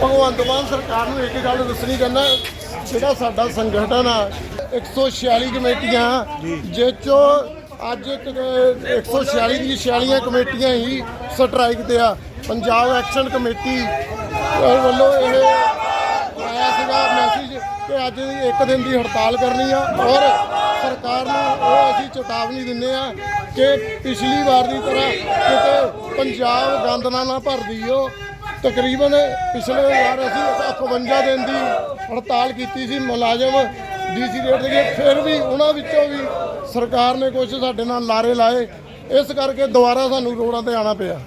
ਭਗਵੰਤ ਮਾਨ ਸਰਕਾਰ ਨੂੰ ਇੱਕ ਗੱਲ ਦੱਸਣੀ ਚਾਹੁੰਦਾ ਜਿਹੜਾ ਸਾਡਾ ਸੰਗਠਨ ਆ 146 ਕਮੇਟੀਆਂ ਜਿਸ ਚੋਂ ਅੱਜ ਇੱਕ 146 ਦੀ 46 ਕਮੇਟੀਆਂ ਹੀ ਸਟ੍ਰਾਈਕ ਤੇ ਆ। ਪੰਜਾਬ ਐਕਸ਼ਨ ਕਮੇਟੀ ਵੱਲੋਂ ਇਹ ਆਇਆ ਸੀਗਾ ਮੈਸੇਜ ਕਿ ਅੱਜ ਇੱਕ ਦਿਨ ਦੀ ਹੜਤਾਲ ਕਰਨੀ ਆ ਔਰ ਸਰਕਾਰ ਨੂੰ ਉਹ ਅਸੀਂ ਚੇਤਾਵਨੀ ਦਿੰਦੇ ਆ ਕਿ ਪਿਛਲੀ ਵਾਰ ਦੀ ਤਰ੍ਹਾਂ ਕਿਤੇ ਪੰਜਾਬ ਗੰਦ ਨਾ ਭਰ ਦਿਓ ਤਕਰੀਬਨ ਪਿਛਲੇ ਵਾਰ ਅਸੀਂ 51 ਦਿਨ ਦੀ ਹੜਤਾਲ ਕੀਤੀ ਸੀ, ਮੁਲਾਜ਼ਮ ਡੀਸੀ ਰੇਟ ਦੇ ਫਿਰ ਵੀ ਉਹਨਾਂ ਵਿੱਚੋਂ ਵੀ ਸਰਕਾਰ ਨੇ ਕੁਝ ਸਾਡੇ ਨਾਲ ਲਾਰੇ ਲਾਏ। ਇਸ ਕਰਕੇ ਦੁਬਾਰਾ ਸਾਨੂੰ ਰੋਡਾਂ ਤੇ ਆਉਣਾ ਪਿਆ।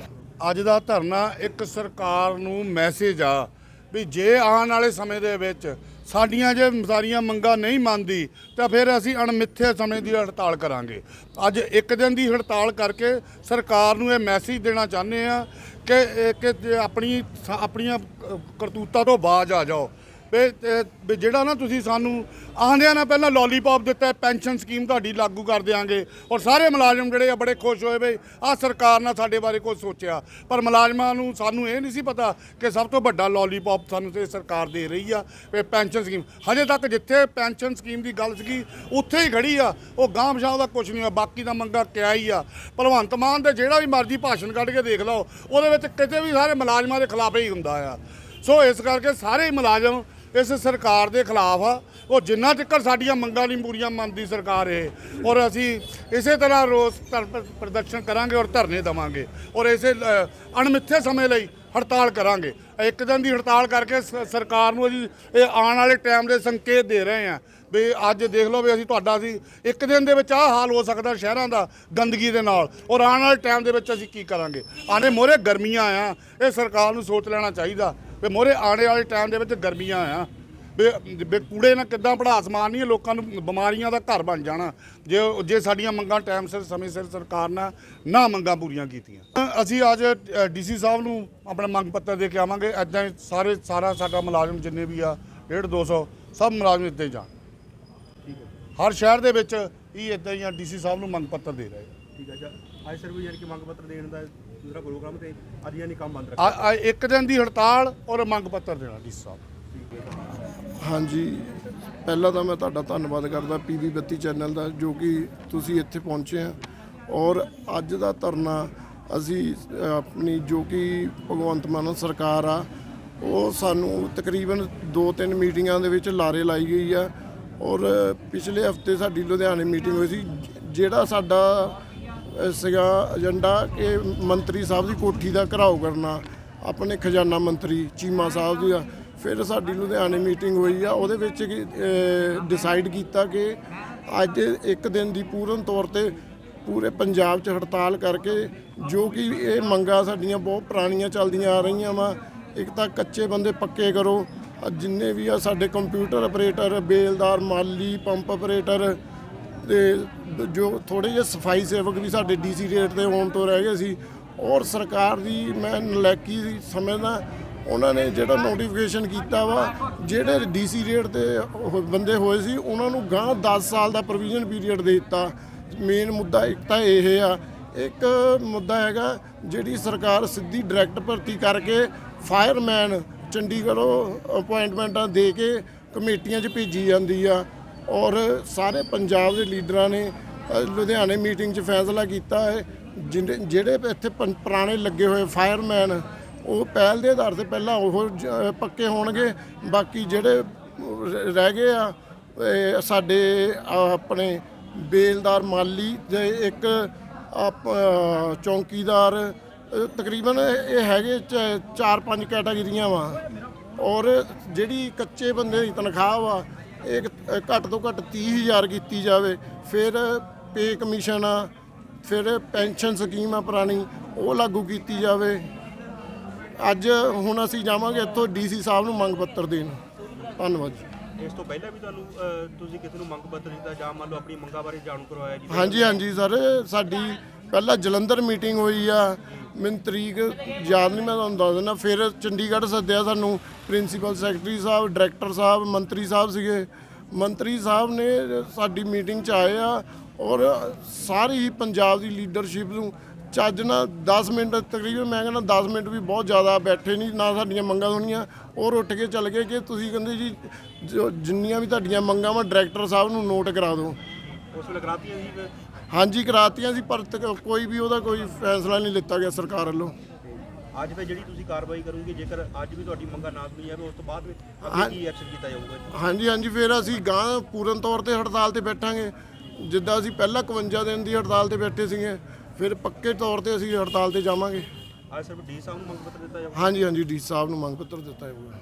ਅੱਜ ਦਾ ਧਰਨਾ ਇੱਕ ਸਰਕਾਰ ਨੂੰ ਮੈਸੇਜ ਆ ਵੀ ਜੇ ਆਉਣ ਵਾਲੇ ਸਮੇਂ ਦੇ ਵਿੱਚ ਸਾਡੀਆਂ ਜੇ ਸਾਰੀਆਂ ਮੰਗਾਂ ਨਹੀਂ ਮੰਨਦੀ, ਤਾਂ ਫਿਰ ਅਸੀਂ ਅਣਮਿੱਥੇ ਸਮੇਂ ਦੀ ਹੜਤਾਲ ਕਰਾਂਗੇ। ਅੱਜ ਇੱਕ ਦਿਨ ਦੀ ਹੜਤਾਲ ਕਰਕੇ ਸਰਕਾਰ ਨੂੰ ਇਹ ਮੈਸੇਜ ਦੇਣਾ ਚਾਹੁੰਦੇ ਆ ਕਿ ਕਿ ਜੇ ਆਪਣੀ, ਆਪਣੀਆਂ ਕਰਤੂਤਾਂ ਤੋਂ ਬਾਜ਼ ਆ ਜਾਓ। ਵੀ ਜਿਹੜਾ ਨਾ ਤੁਸੀਂ ਸਾਨੂੰ ਆਂਦਿਆਂ ਨਾ, ਪਹਿਲਾਂ ਲੋਲੀਪੌਪ ਦਿੱਤਾ ਪੈਨਸ਼ਨ ਸਕੀਮ ਤੁਹਾਡੀ ਲਾਗੂ ਕਰ ਦਿਆਂਗੇ। ਔਰ ਸਾਰੇ ਮੁਲਾਜ਼ਮ ਜਿਹੜੇ ਆ, ਬੜੇ ਖੁਸ਼ ਹੋਏ ਬਈ ਆਹ ਸਰਕਾਰ ਨੇ ਸਾਡੇ ਬਾਰੇ ਕੁਝ ਸੋਚਿਆ। ਪਰ ਮੁਲਾਜ਼ਮਾਂ ਨੂੰ ਸਾਨੂੰ ਇਹ ਨਹੀਂ ਸੀ ਪਤਾ ਕਿ ਸਭ ਤੋਂ ਵੱਡਾ ਲੋਲੀਪੌਪ ਸਾਨੂੰ ਤੇ ਸਰਕਾਰ ਦੇ ਰਹੀ ਆ, ਵੀ ਪੈਨਸ਼ਨ ਸਕੀਮ ਹਜੇ ਤੱਕ ਜਿੱਥੇ ਪੈਨਸ਼ਨ ਸਕੀਮ ਦੀ ਗੱਲ ਸੀਗੀ, ਉੱਥੇ ਹੀ ਖੜੀ ਆ। ਉਹ ਗਾਂਵ ਸ਼ਾਹ ਦਾ ਕੁਝ ਨਹੀਂ ਹੋਇਆ ਬਾਕੀ ਦਾ ਮੰਗਾ ਕਿਆ ਹੀ ਆ। ਭਗਵੰਤ ਮਾਨ ਦੇ ਜਿਹੜਾ ਵੀ ਮਰਜ਼ੀ ਭਾਸ਼ਣ ਕੱਢ ਕੇ ਦੇਖ ਲਓ, ਉਹਦੇ ਵਿੱਚ ਕਿਤੇ ਵੀ ਸਾਰੇ ਮੁਲਾਜ਼ਮਾਂ ਦੇ ਖਿਲਾਫ ਹੀ ਹੁੰਦਾ ਆ। ਸੋ ਇਸ ਕਰਕੇ ਸਾਰੇ ਹੀ ਮੁਲਾਜ਼ਮ ਇਸ ਸਰਕਾਰ ਦੇ ਖਿਲਾਫ ਆ। ਉਹ ਜਿੰਨਾ ਚਿਰ ਸਾਡੀਆਂ ਮੰਗਾਂ ਨਹੀਂ ਪੂਰੀਆਂ ਮੰਨਦੀ ਸਰਕਾਰ ਇਹ। ਔਰ ਅਸੀਂ ਇਸੇ ਤਰ੍ਹਾਂ ਰੋਸ ਧਰ- ਪ੍ਰਦਰਸ਼ਨ ਕਰਾਂਗੇ ਔਰ ਧਰਨੇ ਦੇਵਾਂਗੇ। ਔਰ ਇਸੇ ਅਣਮਿੱਥੇ ਸਮੇਂ ਲਈ ਹੜਤਾਲ ਕਰਾਂਗੇ। ਇੱਕ ਦਿਨ ਦੀ ਹੜਤਾਲ ਕਰਕੇ ਸ- ਸਰਕਾਰ ਨੂੰ ਅਸੀਂ ਇਹ ਆਉਣ ਵਾਲੇ ਟਾਈਮ ਦੇ ਸੰਕੇਤ ਦੇ ਰਹੇ ਹਾਂ ਵੀ ਅੱਜ ਦੇਖ ਲਓ ਵੀ ਅਸੀਂ ਤੁਹਾਡਾ ਸੀ ਇੱਕ ਦਿਨ ਦੇ ਵਿੱਚ ਆਹ ਹਾਲ ਹੋ ਸਕਦਾ ਸ਼ਹਿਰਾਂ ਦਾ ਗੰਦਗੀ ਦੇ ਨਾਲ। ਔਰ ਆਉਣ ਵਾਲੇ ਟਾਈਮ ਦੇ ਵਿੱਚ ਅਸੀਂ ਕੀ ਕਰਾਂਗੇ? ਆਨੇ ਮੋਰੇ ਗਰਮੀਆਂ ਆ। ਇਹ ਸਰਕਾਰ ਨੂੰ ਸੋਚ ਲੈਣਾ ਚਾਹੀਦਾ। ਵੀ ਮੋਰੇ ਆਉਣੇ ਵਾਲੇ ਟਾਈਮ ਦੇ ਵਿੱਚ ਗਰਮੀਆਂ ਆ। ਵੀ ਵੀ ਕੂੜੇ ਨਾਲ ਕਿੱਦਾਂ ਪੜਾਸ ਮਾਰਨੀ ਹੈ ਲੋਕਾਂ ਨੂੰ ਬਿਮਾਰੀਆਂ ਦਾ ਘਰ ਬਣ ਜਾਣਾ। ਜੇ ਜੇ ਸਾਡੀਆਂ ਮੰਗਾਂ ਟਾਈਮ ਸਿਰ, ਸਮੇਂ ਸਿਰ ਸਰਕਾਰ ਨੇ ਨਾ ਮੰਗਾਂ ਪੂਰੀਆਂ ਕੀਤੀਆਂ। ਅਸੀਂ ਅੱਜ ਡੀਸੀ ਸਾਹਿਬ ਨੂੰ ਆਪਣਾ ਮੰਗ ਪੱਤਰ ਦੇ ਕੇ ਆਵਾਂਗੇ। ਐਦਾਂ ਸਾਰੇ, ਸਾਰਾ ਸਾਡਾ ਮੁਲਾਜ਼ਮ ਜਿੰਨੇ ਵੀ ਆ 1.5 200 ਸਭ ਮੁਲਾਜ਼ਮ ਇੱਦਾਂ ਹੀ ਜਾਣ ਹਰ ਸ਼ਹਿਰ ਦੇ ਵਿੱਚ ਇਹ ਇਦਾਂ ਹੀ ਆ ਡੀਸੀ ਸਾਹਿਬ ਨੂੰ ਮੰਗ ਪੱਤਰ ਦੇ ਰਹੇ। ਠੀਕ ਹੈ ਜੀ। ਅੱਜ ਸਰ ਵੀ ਯਾਨੀ ਕਿ ਮੰਗ ਪੱਤਰ ਦੇਣ ਦਾ ਦੂਸਰਾ ਪ੍ਰੋਗਰਾਮ ਤੇ ਅੱਜ ਯਾਨੀ ਕੰਮ ਬੰਦ ਆ ਆ ਇੱਕ ਦਿਨ ਦੀ ਹੜਤਾਲ ਔਰ ਮੰਗ ਪੱਤਰ ਦੇਣਾ ਡੀਸੀ ਸਾਹਿਬ। ਹਾਂਜੀ। ਪਹਿਲਾਂ ਤਾਂ ਮੈਂ ਤੁਹਾਡਾ ਧੰਨਵਾਦ ਕਰਦਾ ਪੀਬੀ 32 ਚੈਨਲ ਦਾ ਜੋ ਕਿ ਤੁਸੀਂ ਇੱਥੇ ਪਹੁੰਚੇ ਆ। ਔਰ ਅੱਜ ਦਾ ਧਰਨਾ ਅਸੀਂ ਅ, ਆਪਣੀ ਜੋ ਕਿ ਭਗਵੰਤ ਮਾਨ ਸਰਕਾਰ ਆ ਉਹ ਸਾਨੂੰ ਤਕਰੀਬਨ 2-3 ਮੀਟਿੰਗਾਂ ਦੇ ਵਿੱਚ ਲਾਰੇ ਲਾਈ ਗਈ ਆ। ਔਰ ਪਿਛਲੇ ਹਫ਼ਤੇ ਸਾਡੀ ਲੁਧਿਆਣੇ ਮੀਟਿੰਗ ਹੋਈ ਸੀ ਜ- ਜਿਹੜਾ ਸਾਡਾ ਸੀਗਾ ਏਜੰਡਾ ਕਿ ਮੰਤਰੀ ਸਾਹਿਬ ਦੀ ਕੋਠੀ ਦਾ ਘਰਾਓ ਕਰਨਾ, ਆਪਣੇ ਖਜ਼ਾਨਾ ਮੰਤਰੀ ਚੀਮਾ ਸਾਹਿਬ ਦੀ ਆ। ਫਿਰ ਸਾਡੀ ਲੁਧਿਆਣੇ ਮੀਟਿੰਗ ਹੋਈ ਆ, ਉਹਦੇ ਵਿੱਚ ਡਿਸਾਈਡ ਕੀਤਾ ਕਿ ਅੱਜ ਇੱਕ ਦਿਨ ਦੀ ਪੂਰਨ ਤੌਰ ਤੇ ਪੂਰੇ ਪੰਜਾਬ 'ਚ ਹੜਤਾਲ ਕਰਕੇ ਜੋ ਕਿ ਇਹ ਮੰਗਾਂ ਸਾਡੀਆਂ ਬਹੁਤ ਪੁਰਾਣੀਆਂ ਚੱਲਦੀਆਂ ਆ ਰਹੀਆਂ ਵਾ, ਇੱਕ ਤਾਂ ਕੱਚੇ ਬੰਦੇ ਪੱਕੇ ਕਰੋ ਜਿੰਨੇ ਵੀ ਆ ਸਾਡੇ ਕੰਪਿਊਟਰ ਆਪਰੇਟਰ ਬੇਲਦਾਰ, ਮਾਲੀ ਪੰਪ ਆਪਰੇਟਰ ਤੇ ਜੋ ਥੋੜੇ ਜਿਹੇ ਸਫ਼ਾਈ ਸੇਵਕ ਵੀ ਸਾਡੇ ਡੀਸੀ ਰੇਟ ਤੇ ਹੋਣ ਤੋਂ ਰਹਿ ਗਏ ਸੀ ਔਰ ਸਰਕਾਰ ਦੀ ਮੈਂ ਨਲੈਕੀ ਸਮਝਦਾ ਉਹਨਾਂ ਨੇ ਜਿਹੜਾ ਨੋਟੀਫਿਕੇਸ਼ਨ ਕੀਤਾ ਵਾ, ਜਿਹੜੇ ਡੀਸੀ ਰੇਟ ਤੇ ਬੰਦੇ ਹੋਏ ਸੀ, ਉਹਨਾਂ ਨੂੰ ਗਾਂ 10 ਸਾਲ ਦਾ ਪ੍ਰੋਵੀਜ਼ਨ ਪੀਰੀਅਡ ਦੇ ਦਿੱਤਾ। ਮੇਨ ਮੁੱਦਾ ਇੱਕ ਤਾਂ ਇਹ ਆ, ਇੱਕ ਮੁੱਦਾ ਹੈਗਾ ਜਿਹੜੀ ਸਰਕਾਰ ਸਿੱਧੀ ਡਾਇਰੈਕਟ ਭਰਤੀ ਕਰਕੇ ਫਾਇਰਮੈਨ ਚੰਡੀਗੜ੍ਹੋਂ ਅਪਾਇੰਟਮੈਂਟਾਂ ਦੇ ਕੇ ਕਮੇਟੀਆਂ 'ਚ ਭੇਜੀ ਜਾਂਦੀ ਆ। ਔਰ ਸਾਰੇ ਪੰਜਾਬ ਦੇ ਲੀਡਰਾਂ ਨੇ ਲੁਧਿਆਣੇ ਮੀਟਿੰਗ 'ਚ ਫੈਸਲਾ ਕੀਤਾ ਹੈ ਜਿਹੜੇ ਜਿਹੜੇ ਇੱਥੇ ਪੰ- ਪੁਰਾਣੇ ਲੱਗੇ ਹੋਏ ਫਾਇਰਮੈਨ, ਉਹ ਪਹਿਲ ਦੇ ਆਧਾਰ ਤੇ ਪਹਿਲਾਂ ਉਹ ਜ- ਪੱਕੇ ਹੋਣਗੇ, ਬਾਕੀ ਜਿਹੜੇ ਰਹਿ ਗਏ ਆ ਸਾਡੇ ਆਪਣੇ ਬੇਲਦਾਰ ਮਾਲੀ ਤੇ ਇੱਕ ਚੌਂਕੀਦਾਰ ਤਕਰੀਬਨ ਇਹ ਹੈਗੇ ਚਾਰ ਪੰਜ ਕੈਟਾਗਰੀਆਂ ਵਾ, ਔਰ ਜਿਹੜੀ ਕੱਚੇ ਬੰਦੇ ਦੀ ਤਨਖਾਹ ਵਾ ਇਹ ਕ- ਘੱਟ ਤੋਂ ਘੱਟ 30000 ਕੀਤੀ ਜਾਵੇ ਫਿਰ ਪੇ ਕਮਿਸ਼ਨ ਆ ਫਿਰ ਪੈਨਸ਼ਨ ਸਕੀਮ ਆ ਪੁਰਾਣੀ ਉਹ ਲਾਗੂ ਕੀਤੀ ਜਾਵੇ। ਅੱਜ ਹੁਣ ਅਸੀਂ ਜਾਵਾਂਗੇ ਇੱਥੋਂ ਡੀਸੀ ਸਾਹਿਬ ਨੂੰ ਮੰਗ ਪੱਤਰ ਦੇਣ। ਧੰਨਵਾਦ ਜੀ। ਇਸ ਤੋਂ ਪਹਿਲਾਂ ਵੀ ਤੁਹਾਨੂੰ ਤੁਸੀਂ ਕਿਸੇ ਨੂੰ ਮੰਗ ਪੱਤਰ ਦਿੱਤਾ ਜਾਂ ਮੰਨ ਲਓ ਆਪਣੀ ਮੰਗਾਂ ਬਾਰੇ ਜਾਣੂ ਕਰਵਾਇਆ ਜੀ? ਹਾਂਜੀ ਹਾਂਜੀ ਸਰ ਸਾਡੀ ਪਹਿਲਾਂ ਜਲੰਧਰ ਮੀਟਿੰਗ ਹੋਈ ਆ। ਮੈਨੂੰ ਤਰੀਕ ਯਾਦ ਨਹੀਂ, ਮੈਂ ਤੁਹਾਨੂੰ ਦੱਸ ਦਿੰਦਾ। ਫਿਰ ਚੰਡੀਗੜ੍ਹ ਸੱਦਿਆ ਸਾਨੂੰ ਪ੍ਰਿੰਸੀਪਲ ਸੈਕਟਰੀ ਸਾਹਿਬ, ਡਾਇਰੈਕਟਰ ਸਾਹਿਬ, ਮੰਤਰੀ ਸਾਹਿਬ ਸੀਗੇ। ਮੰਤਰੀ ਸਾਹਿਬ ਨੇ ਸਾਡੀ ਮੀਟਿੰਗ 'ਚ ਆਏ ਆ ਔਰ ਸਾਰੀ ਹੀ ਪੰਜਾਬ ਦੀ ਲੀਡਰਸ਼ਿਪ ਨੂੰ ਚੱਜ ਨਾਲ 10 ਮਿੰਟ ਤਕਰੀਬਨ ਮੈਂ ਕਹਿੰਦਾ 10 ਮਿੰਟ ਵੀ ਬਹੁਤ ਜ਼ਿਆਦਾ ਬੈਠੇ ਨਹੀਂ, ਨਾ ਸਾਡੀਆਂ ਮੰਗਾਂ ਸੁਣੀਆਂ। ਔਰ ਉੱਠ ਕੇ ਚੱਲ ਗਏ ਕਿ ਤੁਸੀਂ ਕਹਿੰਦੇ ਜੀ, ਜੋ ਜਿੰਨੀਆਂ ਵੀ ਤੁਹਾਡੀਆਂ ਮੰਗਾਂ ਵਾ, ਡਾਇਰੈਕਟਰ ਸਾਹਿਬ ਨੂੰ ਨੋਟ ਕਰਾ ਦਿਓ। ਉਸ ਵੇਲੇ ਕਰਾਤੀਆਂ ਸੀ ਹਾਂਜੀ ਕਰਾਤੀਆਂ ਸੀ ਪਰ ਤੱਕ ਕੋਈ ਵੀ ਉਹਦਾ ਕੋਈ ਫੈਸਲਾ ਨਹੀਂ ਲਿੱਤਾ ਗਿਆ ਸਰਕਾਰ ਵੱਲੋਂ। ਅੱਜ ਫਿਰ ਜਿਹੜੀ ਤੁਸੀਂ ਕਾਰਵਾਈ ਕਰੋਗੇ ਜੇਕਰ ਅੱਜ ਵੀ ਤੁਹਾਡੀ ਮੰਗਾਂ ਨਾ ਸੁਣੀ ਜਾਵੇ ਉਸ ਤੋਂ ਬਾਅਦ। ਅੱਗੇ ਕੀ ਐਕਸ਼ਨ ਕੀਤਾ ਜਾਊਗਾ ਹਾਂਜੀ ਹਾਂਜੀ ਫਿਰ ਅਸੀਂ ਗਾਂ ਪੂਰਨ ਤੌਰ ਤੇ ਹੜਤਾਲ ਤੇ ਬੈਠਾਂਗੇ। ਜਿੱਦਾਂ ਅਸੀਂ ਪਹਿਲਾਂ 51 ਦਿਨ ਦੀ ਹੜਤਾਲ ਤੇ ਬੈਠੇ ਸੀਗੇ ਫਿਰ ਪੱਕੇ ਤੌਰ ਤੇ ਅਸੀਂ ਹੜਤਾਲ ਤੇ ਜਾਵਾਂਗੇ। ਅੱਜ ਸਿਰਫ ਡੀ ਸਾਹਿਬ ਨੂੰ ਮੰਗ ਪੱਤਰ ਦਿੱਤਾ ਜਾਊਗਾ? ਹਾਂਜੀ ਹਾਂਜੀ ਡੀ ਸਾਹਿਬ ਨੂੰ ਮੰਗ ਪੱਤਰ ਦਿੱਤਾ ਜਾਊਗਾ।